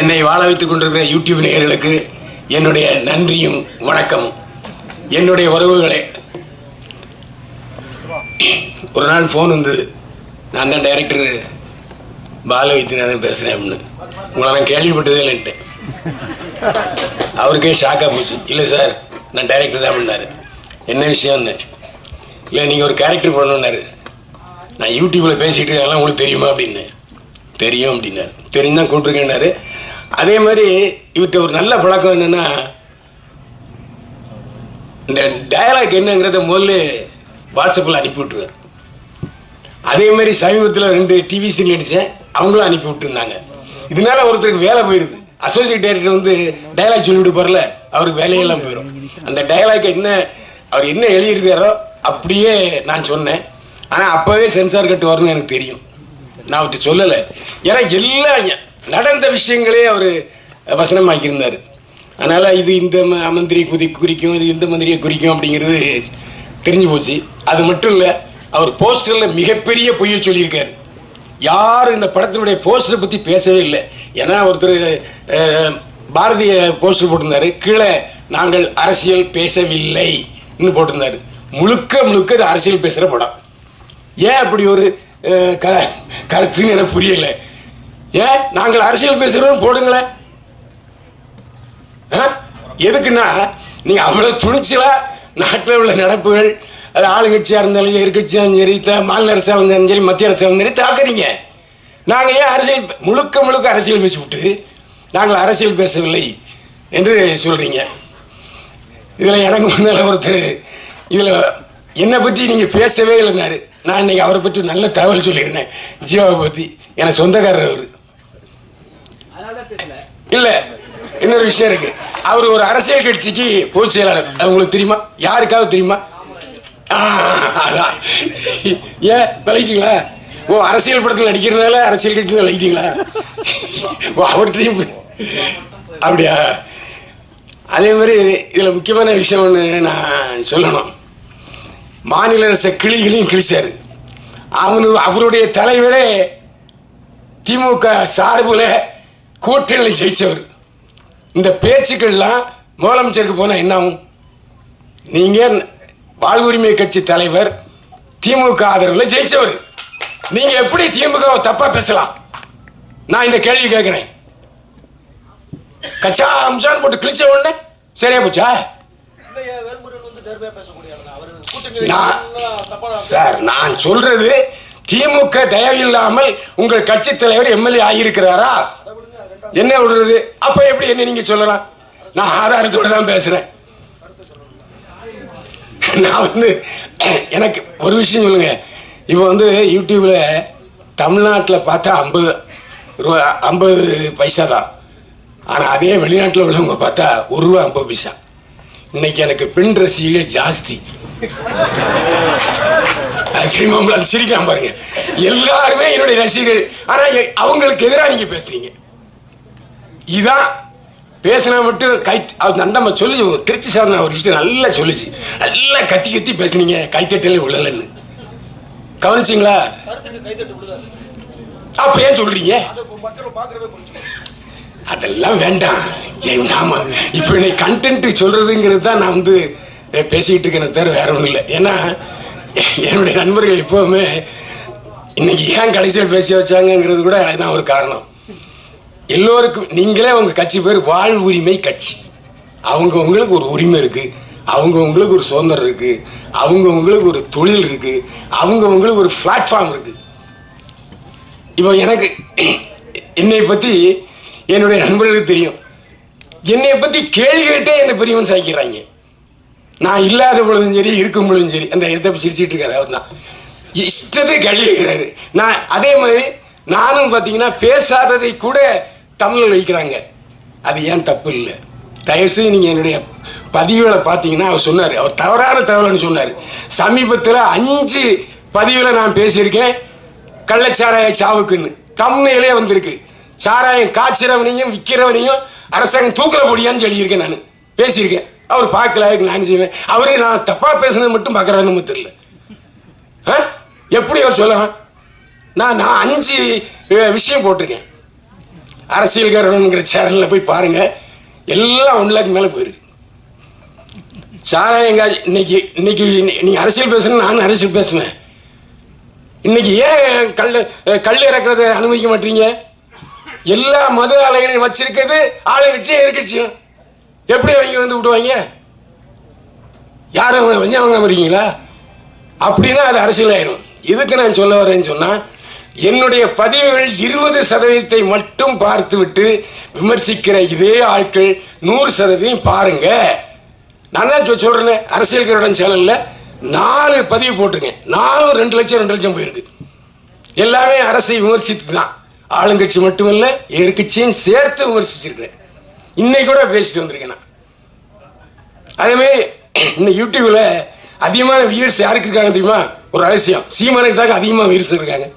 என்னை வாழ வைத்துக் கொண்டிருக்கிற யூடியூப் நேயர்களுக்கு என்னுடைய நன்றியும் வணக்கமும். என்னுடைய உறவுகளே ஒரு நாள் ஃபோன் வந்து நான் தான் டைரக்டர் பால வைத்தியநாதன் பேசுகிறேன் அப்படின்னு உங்களை நான் கேள்விப்பட்டதே இல்லைன்ட்டு. அவருக்கே ஷாக்காக போச்சு. இல்லை சார் நான் டைரக்டர் தான் பண்ணார் என்ன விஷயம்னு? இல்லை நீங்கள் ஒரு கேரக்டர் பண்ணணுன்னாரு நான் யூடியூப்பில் பேசிகிட்டு இருக்கேன் உங்களுக்கு தெரியுமா? அப்படின்னு. தெரியும் அப்படின்னாரு. தெரியும் தான் கூப்பிட்ருக்கேன்னாரு அதே மாதிரி இவர்கிட்ட ஒரு நல்ல பழக்கம் என்னென்னா இந்த டயலாக் என்னங்கிறத முதல்ல வாட்ஸ்அப்பில் அனுப்பி விட்டுருவார். அதே மாதிரி சமீபத்தில் ரெண்டு டிவி சீரியல் நடித்தேன் அவங்களும் அனுப்பி விட்டுருந்தாங்க. இதனால ஒருத்தருக்கு வேலை போயிடுது அசோசியேட் டைரக்டர் வந்து டயலாக் சொல்லிவிட்டு போகிறல அவருக்கு வேலையெல்லாம் போயிடும் அந்த டயலாக் என்ன அவர் என்ன எழுதியிருக்காரோ அப்படியே நான் சொன்னேன். ஆனால் அப்போவே சென்சார் கட்டு வரும்னு எனக்கு தெரியும். நான் அவர்கிட்ட சொல்லலை. ஏன்னா எல்லாம் நடந்த விஷயங்களே அவர் வசனமாக்கியிருந்தார். அதனால் இது இந்த ம- மந்திரி குதி குறிக்கும் இது இந்த மந்திரியை குறிக்கும் அப்படிங்கிறது தெரிஞ்சு போச்சு. அது மட்டும் இல்லை அவர் போஸ்டரில் மிகப்பெரிய பொய்யை சொல்லியிருக்கார். யாரும் இந்த படத்தினுடைய போஸ்டரை பற்றி பேசவே இல்லை. ஏன்னா ஒருத்தர் பாரதிய போஸ்டர் போட்டிருந்தாரு. கீழே நாங்கள் அரசியல் பேசவில்லை ன்னு போட்டிருந்தாரு. முழுக்க முழுக்க இது அரசியல் பேசுகிற படம். ஏன் அப்படி ஒரு க கருத்துன்னு எனக்கு புரியலை. ஏன்? நாங்கள் அரசியல் பேசுகிறோம் போடுங்களேன். ஆ? எதுக்குன்னா நீங்கள் அவ்வளோ துணிச்சலாக நாட்டில் உள்ள நடப்புகள் அது ஆளுங்கட்சியாக இருந்தாலும் எதிர்கட்சியாக சரி த- மாநில அரசாக இருந்தாலும் சரி மத்திய அரசாக இருந்தாலும் சரி தாக்குறீங்க. நாங்கள் ஏன் அரசியல் முழுக்க முழுக்க அரசியல் பேசி விட்டு நாங்கள் அரசியல் பேசவில்லை என்று சொல்கிறீங்க இதில் எனக்கு முன்னால் ஒருத்தர் இதில் என்னை பற்றி நீங்கள் பேசவே இல்லைனாரு நான் இன்னைக்கு அவரை பற்றி நல்ல தகவல் சொல்லியிருந்தேன். ஜீவாவை பற்றி எனக்கு சொந்தக்காரர் அவர். இல்ல இன்னொரு விஷயம் இருக்கு. அவர் ஒரு அரசியல் கட்சிக்கு பொதுச் செயலாளர். உங்களுக்கு தெரியுமா? யாருக்காவது தெரியுமா? அதான். ஏன் விளையிட்டீங்களா ஓ அரசியல் படத்தில் நடிக்கிறதுனால அரசியல் கட்சி தான் விளையிட்டீங்களா ஓ அவற்றையும் அப்படியா? அதே மாதிரி இதில் முக்கியமான விஷயம் ஒன்று நான் சொல்லணும். மாநில அரசு கிளிகளையும் கிழிச்சார். அவனு அவருடைய தலைவரே திமுக சார்பில் கூட்டணியில் ஜெயிச்சவர். இந்த பேச்சுக்கள்லாம் முதலமைச்சருக்கு போனா என்ன ஆகும் நீங்க வாழ்வுரிமை கட்சி தலைவர் திமுக ஆதரவுல ஜெயிச்சவர். நீங்க எப்படி திமுக வை தப்பா பேசலாம்? நான் இந்த கேள்வி கேட்கிறேன் கச்சா அம்சான் போட்டு கிழிச்ச உடனே சரியா போச்சா? சார் நான் சொல்றது திமுக தயவில்லாமல் உங்கள் கட்சி தலைவர் எம்எல்ஏ ஆகியிருக்கிறாரா? என்ன விடுறது? அப்ப எப்படி என்ன நீங்க சொல்லலாம்? நான் ஆதாரத்தோட தான் பேசுறேன். நான் வந்து எனக்கு ஒரு விஷயம் சொல்லுங்க. இப்போ வந்து யூடியூப்ல தமிழ்நாட்டில் பார்த்தா ஐம்பது ரூபா ஐம்பது பைசா தான். ஆனால் அதே வெளிநாட்டில் உள்ளவங்க பார்த்தா ஒரு ரூபா ஐம்பது பைசா. இன்னைக்கு எனக்கு பெண் ரசிகைகள் ஜாஸ்தி. சிரிக்கலாம் பாருங்க. எல்லாருமே என்னுடைய ரசிகர்கள். ஆனால் எ- அவங்களுக்கு எதிராக நீங்கள் பேசுறீங்க. இதான் பேசினா மட்டும் கை அம்மா சொல்லி திருச்சி சார் ஒரு விஷயம் நல்லா சொல்லுச்சு. நல்லா கத்தி கத்தி பேசுனீங்க. கைத்தட்டலே விழலன்னு. கவனிச்சிங்களா? அப்ப ஏன் சொல்றீங்க? அதெல்லாம் வேண்டாம். நாம இப்போ இன்னைக்கு கண்டென்ட் சொல்றதுங்கிறது தான் நான் வந்து பேசிக்கிட்டு இருக்கேனே தவிர வேற ஒன்றும் இல்லை. ஏன்னா என்னுடைய நண்பர்கள் எப்போவுமே இன்னைக்கு ஏன் கடைசியில் பேசி வச்சாங்கங்கிறது கூட அதுதான் ஒரு காரணம். எல்லோருக்கும் நீங்களே உங்கள் கட்சி பேர் வாழ் உரிமை கட்சி. அவங்க உங்களுக்கு ஒரு உரிமை இருக்குது அவங்க உங்களுக்கு ஒரு சுதந்திரம் இருக்குது அவங்க உங்களுக்கு ஒரு தொழில் இருக்குது அவங்க உங்களுக்கு ஒரு பிளாட்ஃபார்ம் இருக்குது இப்போ எனக்கு என்னை பற்றி என்னுடைய நண்பர்களுக்கு தெரியும். என்னை பற்றி கேள்வி கேட்டே என்னை பெரியவன் சாய்க்கிறாங்க. நான் இல்லாத பொழுதும் சரி இருக்கும் பொழுதும் சரி அந்த இதை சிரிச்சிட்டு இருக்காரு அவர் தான் இஷ்டத்தை கேள்வி நான் அதே மாதிரி நானும் பார்த்தீங்கன்னா பேசாததை கூட தமிழில் வைக்கிறாங்க அது ஏன் தப்பு இல்லை? தயவுசெய்து நீங்கள் என்னுடைய பதிவில் பார்த்தீங்கன்னா அவர் சொன்னார். அவர் தவறான தகவல்னு சொன்னார். சமீபத்தில் அஞ்சு பதிவில் நான் பேசியிருக்கேன். கள்ளச்சாராய சாவுக்குன்னு. தம்மையிலே வந்திருக்கு. சாராயம் காய்ச்சிறவனையும் விற்கிறவனையும் அரசாங்கம் தூக்கல முடியான்னு சொல்லியிருக்கேன் நான். பேசியிருக்கேன். அவர் பார்க்கல அதுக்கு நான் செய்வேன்? அவரே நான் தப்பாக பேசுனது மட்டும் பார்க்குறாருன்னு தெரியல. ஆ? எப்படி அவர் சொல்லலாம்? நான் நான் அஞ்சு விஷயம் போட்டிருக்கேன். அரசியல்காரனுங்கிற சேனலில் போய் பாருங்க. எல்லாம் ஒன் லேக் மேலே போயிருக்கு. சாராயம் காய் இன்னைக்கு இன்னைக்கு நீ அரசியல் பேசணும் நானும் அரசியல் பேசுனேன். இன்னைக்கு ஏன் கல் கல் இறக்குறத அனுமதிக்க மாட்டீங்க? எல்லா மது ஆலைகளையும் வச்சிருக்கிறது ஆளுங்கட்சியும் எதிர்கட்சியும். எப்படி அவங்க வந்து விடுவாங்க? யாரும் அவங்க அவங்க வரீங்களா அப்படின்னா அது அரசியல் ஆயிடும் இதுக்கு நான் சொல்ல வரேன்னு சொன்னா என்னுடைய பதிவுகள் இருபது சதவீதத்தை மட்டும் பார்த்துவிட்டு விமர்சிக்கிற இதே ஆட்கள் நூறு சதவீதம் பாருங்க. நான் தான் சொல்றேன் அரசியல் கருடன் சேனல்ல நாலு பதிவு போட்டுங்க நாலும் ரெண்டு லட்சம் ரெண்டு லட்சம் போயிருக்கு. எல்லாமே அரசை விமர்சித்து தான். ஆளுங்கட்சி மட்டுமல்ல எதிர்கட்சியும் சேர்த்து விமர்சிச்சிருக்கிறேன். இன்னைக்கு கூட பேசிட்டு வந்திருக்கேன் நான். அதேமாதிரி இந்த யூடியூப்ல அதிகமான வியூர்ஸ் யாருக்கு இருக்காங்க தெரியுமா? ஒரு ரகசியம். சீமானுக்கு தாக்க அதிகமாக வியூர்ஸ் இருக்காங்க.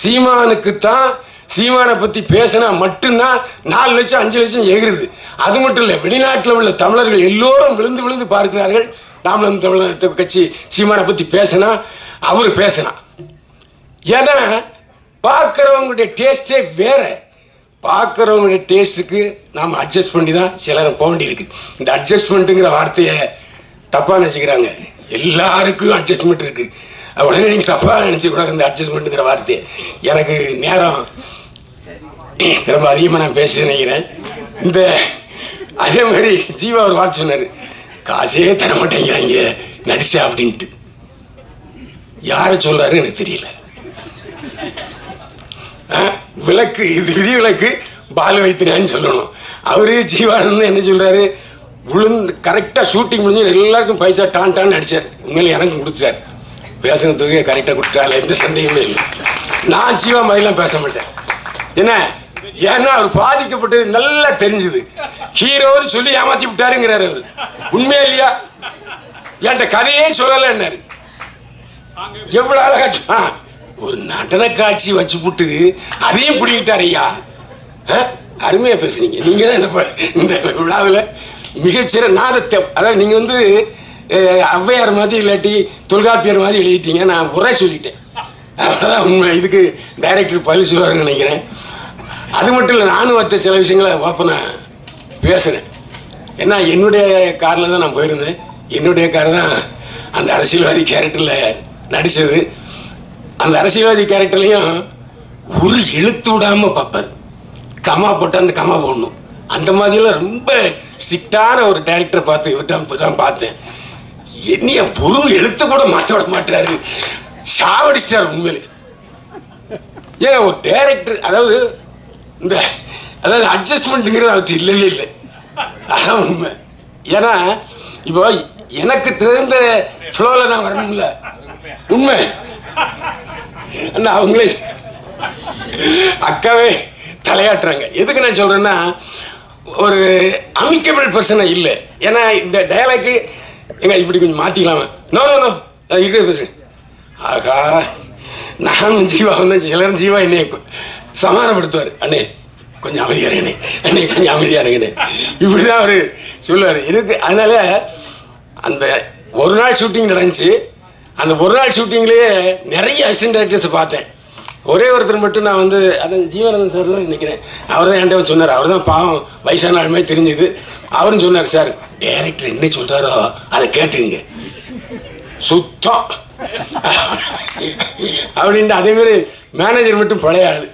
சீமானுக்குத்தான் சீமானை பத்தி பேசினா மட்டும்தான் நாலு லட்சம் அஞ்சு லட்சம் எகிருது அது மட்டும் இல்லை வெளிநாட்டில் உள்ள தமிழர்கள் எல்லோரும் விழுந்து விழுந்து பார்க்கிறார்கள். ராமலம் தமிழர் கட்சி சீமானை பத்தி பேசினா அவர் பேசினா. ஏன்னா பார்க்குறவங்களுடைய டேஸ்டே வேற. பார்க்குறவங்களுடைய டேஸ்ட்டுக்கு நாம் அட்ஜஸ்ட் பண்ணி தான் சிலரை போக வேண்டியிருக்கு. இந்த அட்ஜஸ்ட்மெண்ட்டுங்கிற வார்த்தையை தப்பாக நினச்சிக்கிறாங்க. எல்லாருக்கும் அட்ஜஸ்ட்மெண்ட் இருக்குது உடனே நீங்கள் தப்பாக நினச்சிக்கூடாது இந்த அட்ஜஸ்ட்மெண்ட்டுங்கிற வார்த்தையை எனக்கு நேரம் திரும்ப அதிகமாக நான் பேச நினைக்கிறேன். இந்த அதே மாதிரி ஜீவா ஒரு வார்த்தை சொன்னார். காசே தர மாட்டேங்கிறாங்க நடிச்சா அப்படின்ட்டு. யாரை சொல்றாரு எனக்கு தெரியல. ஆ, விளக்கு இது விதி விளக்கு பால் வைத்தினான்னு சொல்லணும். அவரு ஜீவானந்தன் என்ன சொல்றாரு? விழுந்து கரெக்டாக ஷூட்டிங் முடிஞ்சு எல்லாருக்கும் பைசா டான் டான் அடிச்சார். உண்மையில எனக்கு கொடுத்துட்டார். பேசுன தொகையை கரெக்டாக கொடுத்தால எந்த சந்தேகமே இல்லை. நான் ஜீவா மாதிரிலாம் பேச மாட்டேன். என்ன? ஏன்னா அவர் பாதிக்கப்பட்டது நல்லா தெரிஞ்சுது. ஹீரோன்னு சொல்லி ஏமாத்தி விட்டாருங்கிறாரு அவர். உண்மையா இல்லையா? என்கிட்ட கதையே சொல்லலைன்னாரு. எவ்வளோ அழகா ஆ, ஒரு நடன காட்சி வச்சு புட்டு அதையும் பிடிக்கிட்டார் ஐயா. ஆ, பேசுனீங்க. நீங்கள் தான் இந்த இந்த விழாவில் மிகச்சிற நாதத்தை அதாவது நீங்கள் வந்து ஔவையார் மாதிரி இல்லாட்டி தொல்காப்பியர் மாதிரி எழுதிட்டீங்க நான் குறை சொல்லிட்டேன். அவ்வளோதான் உண்மை. இதுக்கு டைரக்டர் பதில் சொல்லுவாருன்னு நினைக்கிறேன். அது மட்டும் இல்லை நானும் வச்ச சில விஷயங்களை ஓப்பனாக பேசினேன் ஏன்னா என்னுடைய காரில் தான் நான் போயிருந்தேன். என்னுடைய கார் தான் அந்த அரசியல்வாதி கேரக்டரில் நடித்தது அந்த அரசியல்வாதி கேரக்டர்லையும் ஒரு எழுத்து விடாமல் பார்ப்பார். கமா போட்டு அந்த கமா போடணும். அந்த மாதிரியெல்லாம் ரொம்ப ஸ்ட்ரிக்டான ஒரு டேரக்டரை பார்த்து இவர்கிட்ட தான் பார்த்தேன். என்னைய பொருள் எழுத்து கூட மாற்ற விட மாட்டாரு சாவடிச்சிட்டார் உண்மையிலே. ஏன் ஒரு டேரக்டர் அதாவது இந்த அதாவது அட்ஜஸ்ட்மெண்ட்டுங்கிறது அவர்கிட்ட இல்லவே இல்லை. அதான் உண்மை. ஏன்னா இப்போ எனக்கு தெரிந்த ஃப்ளோவில் நான் வரணும்ல. உண்மை. அந்த அவங்களே அக்காவே தலையாட்டுறாங்க. எதுக்கு நான் சொல்கிறேன்னா ஒரு அமிக்கபிள் பர்சனை இல்லை. ஏன்னா இந்த டயலாக்கு எங்க இப்படி கொஞ்சம் மாத்திக்கலாமா. நோ நோ நோ இருக்கிற பேசுறேன் ஆகா நானும் ஜீவா வந்து சிலரும் ஜீவா என்னை சமாதானப்படுத்துவார். அண்ணே கொஞ்சம் அமைதியாக இருங்கண்ணே. அண்ணே கொஞ்சம் அமைதியாக இருங்கண்ணே. இப்படிதான் அவரு சொல்லுவார். இதுக்கு அதனால அந்த ஒரு நாள் ஷூட்டிங் நடந்துச்சு. அந்த ஒரு நாள் ஷூட்டிங்லேயே நிறைய அசிஸ்டன்ட் டேரக்டர்ஸை பார்த்தேன். ஒரே ஒருத்தர் மட்டும் நான் வந்து அதான் ஜீவானந்தன் சார் தான் நினைக்கிறேன். அவர் தான் என்கிட்ட சொன்னார். அவர் தான் பாவம் வயசான ஆளுமே தெரிஞ்சுது. அவரும் சொன்னார் சார் டேரக்டர் என்ன சொல்கிறாரோ அதை கேட்டுங்க சுத்தம். அப்படின்ட்டு அதே மாதிரி மேனேஜர் மட்டும் பழைய ஆள்.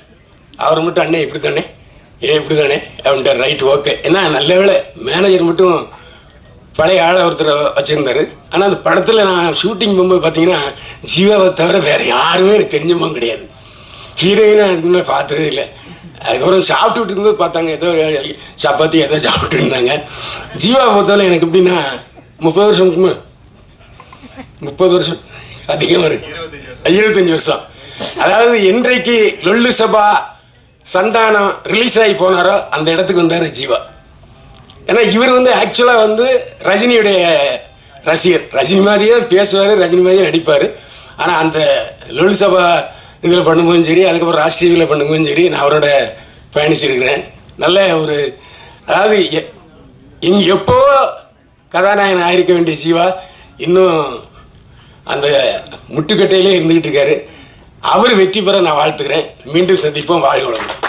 அவர் மட்டும் அண்ணே இப்படி தானே ஏன் இப்படி தானே அப்படின்ட்டு ரைட் ஓகே ஏன்னா நல்ல வேலை மேனேஜர் மட்டும் பழைய ஆளை ஒருத்தர் வச்சுருந்தாரு. ஆனால் அந்த படத்தில் நான் ஷூட்டிங் போகும்போது பார்த்தீங்கன்னா ஜீவாவை தவிர வேறு யாருமே எனக்கு தெரிஞ்சமும் கிடையாது. ஹீரோயினாக அதுக்கு பார்த்ததே இல்லை. அதுக்கப்புறம் சாப்பிட்டுட்டு இருந்தது பார்த்தாங்க ஏதோ சப்பாத்தி ஏதோ சாப்பிட்டு இருந்தாங்க. ஜீவாவை பொறுத்தவரை எனக்கு எப்படின்னா முப்பது வருஷம் இருக்குமா முப்பது வருஷம் அதிகம் இருக்கு இருபத்தஞ்சி வருஷம். அதாவது என்றைக்கு லொல்லு சபா சந்தானம் ரிலீஸ் ஆகி போனாரோ அந்த இடத்துக்கு வந்தார் ஜீவா. ஏன்னா இவர் வந்து ஆக்சுவலாக வந்து ரஜினியுடைய ரசிகர். ரஜினி மாதிரியே பேசுவார் ரஜினி மாதிரியே நடிப்பார். ஆனால் அந்த லொல்லு சபா இதில் பண்ணும்போதும் சரி அதுக்கப்புறம் ராஜ் பண்ணும்போதும் சரி நான் அவரோட பயணிச்சிருக்கிறேன். நல்ல ஒரு அதாவது இங்கே எப்போ கதாநாயகன் ஆயிருக்க வேண்டிய ஜீவா இன்னும் அந்த முட்டுக்கட்டையிலே இருந்துக்கிட்டு இருக்காரு. அவர் வெற்றி பெற நான் வாழ்த்துக்கிறேன். மீண்டும் சந்திப்போம். வாழ்க வளமுடன்.